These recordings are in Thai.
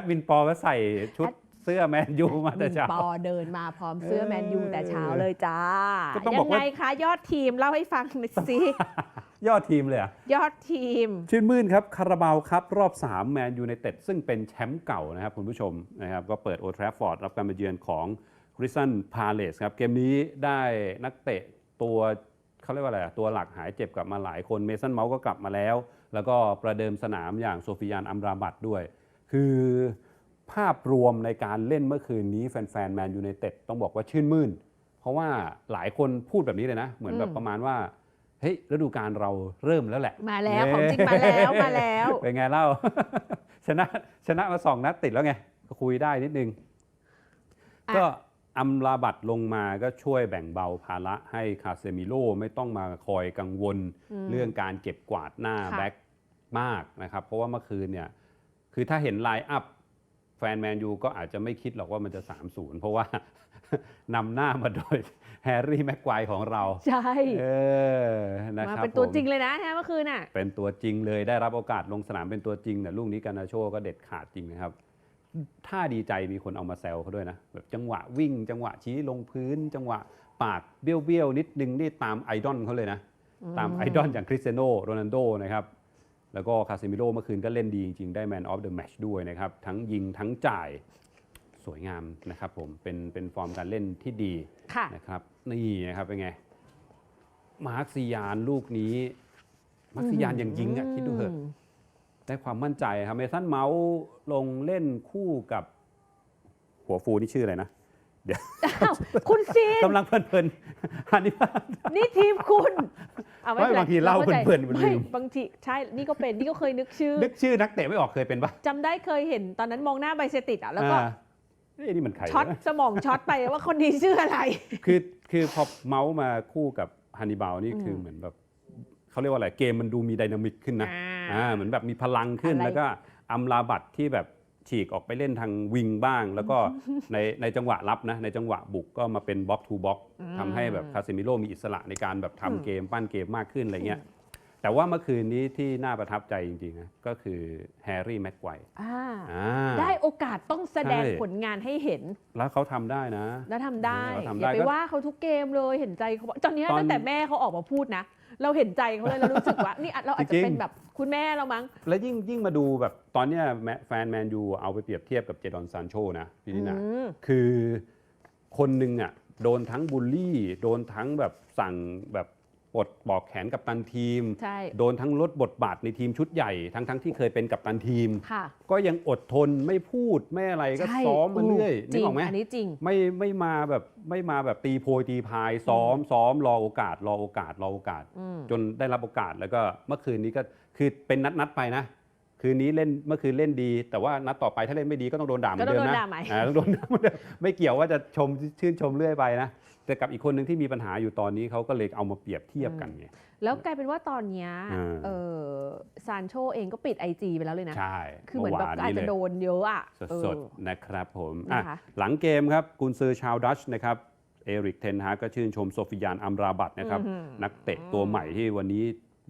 ดมินปอก็ใส่ชุดเสื้อแมนยูมาแต่เช้าปอเดินมาพร้อมเสื้อเออแมนยูแต่เช้าเลยจ้าก็ต้องบยัอกว่าไงคะยอดทีมเล่าให้ฟังหน่อยสิยอดทีมเลยเหรอะยอดทีม ชื่นมื่นครับคาราบาวครับ รอบ 3 แมนยู i นเต็ด ซึ่งเป็นแชมป์เก่านะครับคุณผู้ชมนะครับก็เปิดโอทราฟอร์ดรับการมาเยือนของคริสตันพาเลสครับ เกมนี้ได้นักเตะตัวเขาเรียกว่าอะไรอะตัวหลักหายเจ็บกลับมาหลายคนเมสันเมาส์ก็กลับมาแล้ว แล้วก็ประเดิมสนามอย่างโซฟิยานอัมราบัตด้วย คือภาพรวมในการเล่นเมื่อคืนนี้แฟนๆแมนยู i นเต็ดต้องบอกว่าชื่นมื่น เพราะว่าหลายคนพูดแบบนี้เลยนะ เหมือนแบบอืมประมาณว่า เฮ้ยฤดูกาลเราเริ่มแล้วแหละ มาแล้วของจริงมาแล้วมาแล้วเป็นไงเล่า ชนะชนะมาสองนัดติดแล้วไงก็คุยได้นิดนึงอะก็อัมราบัตลงมาก็ช่วยแบ่งเบาภาระให้คาเซมิโลไม่ต้องมาคอยกังวลมเรื่องการเก็บกวาดหน้าค่ะแบ็คมากนะครับ เพราะว่าเมื่อคืนเนี่ย คือถ้าเห็นไลน์อัพแฟนแมนยูก็อาจจะไม่คิดหรอกว่ามันจะ 3-0 เพราะว่านำหน้ามาโดยแฮร์รี่แม็กไกวร์ของเรา ใช่เออนะมาครับเป็นตัวผมจริงเลยนะแท้เมื่อคืนน่ะ เป็นตัวจริงเลยได้รับโอกาสลงสนามเป็นตัวจริงแต่ลูกนี้การนาโชก็เด็ดขาดจริงนะครับ ถ้าดีใจมีคนเอามาแซวเขาด้วยนะ แบบจังหวะวิ่ง จังหวะชี้ลงพื้น จังหวะปากเบี้ยวๆนิดนึงนี่ตามไอดอลเขาเลยนะ ตามไอดอลอย่างคริสเตียโนโรนัลโดนะครับ แล้วก็คาซิมิโร่เมื่อคืนก็เล่นดีจริงๆ ได้แมนออฟเดอะแมชด้วยนะครับ ทั้งยิงทั้งจ่ายสวยงามนะครับผม เป็นเป็นฟอร์มการเล่นที่ดีค่ะนะครับนี่นะครับเป็นไง มาร์คซิยานลูกนี้ มาร์คซิยานยังยิงอะคิดดูเถอะได้ความมั่นใจครับเมสันเมาส์ลงเล่นคู่กับหัวฟูนี่ชื่ออะไรนะอ้าวคุณซีนกำลังเพลินๆอันนี้นี่ทีมคุณ เอาไม่ไม่ป็นไรบางทีเล่าใจเพลินๆมันลืไม่มบางทีใช่นี่ก็เป็นนี่ก็เคยนึกชื่อนึกชื่อนักเตะไม่ออกเคยเป็นปะจำได้เคยเห็นตอนนั้นมองหน้าใบเซติดอะแล้วก็อ่าเอ้ยนี่มันใครช็อตวะสมองช็อตไปว่าคนนี้ชื่ออะไร คือคือพอเมาส์มาคู่กับฮันนิบาลนี่อืมคือเหมือนแบบเขาเรียกว่าอะไรเกมมันดูมีไดนามิกขึ้นนะ อ่า อ่าเหมือนแบบมีพลังขึ้นอะไร แล้วก็อัมลาบัตที่แบบ ฉีกออกไปเล่นทางวิงบ้าง แล้วก็ในในจังหวะรับนะในจังหวะบุกก็มาเป็นบล็อกทูบล็อกทำให้แบบคาเซมิโลมีอิสระในการแบบอืมทำเกมปั้นเกมมากขึ้นอะไรเงี้ย แต่ว่าเมื่อคืนนี้ที่น่าประทับใจจริงๆนะก็คือแฮร์รี่แม็กไกวร์อ่าอ่าได้โอกาสต้องแสดงใช่ผลงานให้เห็น แล้วเขาทำได้นะ แล้วทำได้เออทำอได้ย่าไปก็ว่าเขาทุกเกมเลยเห็นใจเขาตอนเนี้ยตอนตั้งแต่แม่เขาออกมาพูดนะ เราเห็นใจเขาเลยเรารู้สึกว่านี่อาจเราอาจจะจริงๆเป็นแบบคุณแม่เรามั้ง แล้วยิ่งยิ่งมาดูแบบตอนเนี้ยแมแฟนแมนยูเอาไปเปรียบเทียบกับเจดอนซานโชนะพี่นินาอืมคือคนหนึ่งอะโดนทั้งบูลลี่ โดนทั้งแบบสั่งแบบ ปลดบอกแขนกับตันทีมใช่โดนทั้งลดบทบาทในทีมชุดใหญ่ทั้งทั้งที่เคยเป็นกับตันทีมค่ะก็ยังอดทนไม่พูดไม่อะไรก็ใช่ซ้อมมาเรื่อยจนึริกงออกไหมอันนี้จริงไม่ไม่มาแบบไม่มาแบบตีโพยตีพายซ้อมซ้อมรอโอกาส รอโอกาสรอโอกาสอืมจนได้รับโอกาสแล้วก็เมื่อคืนนี้ก็คือเป็นนัดนัดๆไปนะ คืนนี้เล่นเมื่อคืนเล่นดี แต่ว่านัดต่อไปถ้าเล่นไม่ดีก็ต้องโดนด่าเหมือนเดิมก็ต้องโดนะนด่าใหม่อ่าต้องโดนด่าเหมือนเดิมไม่เกี่ยวว่าจะชมชื่นชมเรื่อยไปนะแต่กับอีกคนหนึ่งที่มีปัญหาอยู่ตอนนี้เขาก็เลยเอามาเปรียบเทียบกันไงแล้วกลายเป็นว่าตอนเนี้ยอ่าเออซานโชเองก็ปิดไอจีไปแล้วเลยนะ ใช่ คือเหมือนแบบวอาจเลจะยโดนเยอะอะเออสดๆนะครับผมอะนะคะหลังเกมครับกุนซือชาวดัชนะครับเอริกเทนฮากก็ชื่นชมโซฟิยานอัมราบัตนะครับอื้อหือนักเตะตัวใหม่ที่วันนี้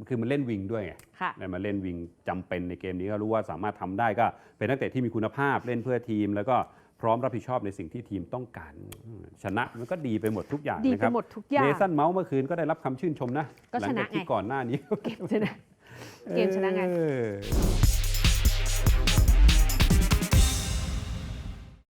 คือมันเล่นวิงด้วยไงค่ะได้มาเล่นวิงจำเป็นในเกมนี้ก็รู้ว่าสามารถทำได้ก็เป็นนักเตะที่มีคุณภาพเล่นเพื่อทีม แล้วก็พร้อมรับผิดชอบในสิ่งที่ทีมต้องการอืมชนะมันก็ดีไปหมดทุกอย่างดีนะไปครับหมดทุกอย่างเนสันเมาส์เมื่อคืนก็ได้รับคำชื่นชมนะก็หลัชนะจากที่ไงก่อนหน้านี้เกมชนะเกมชนะไงเออ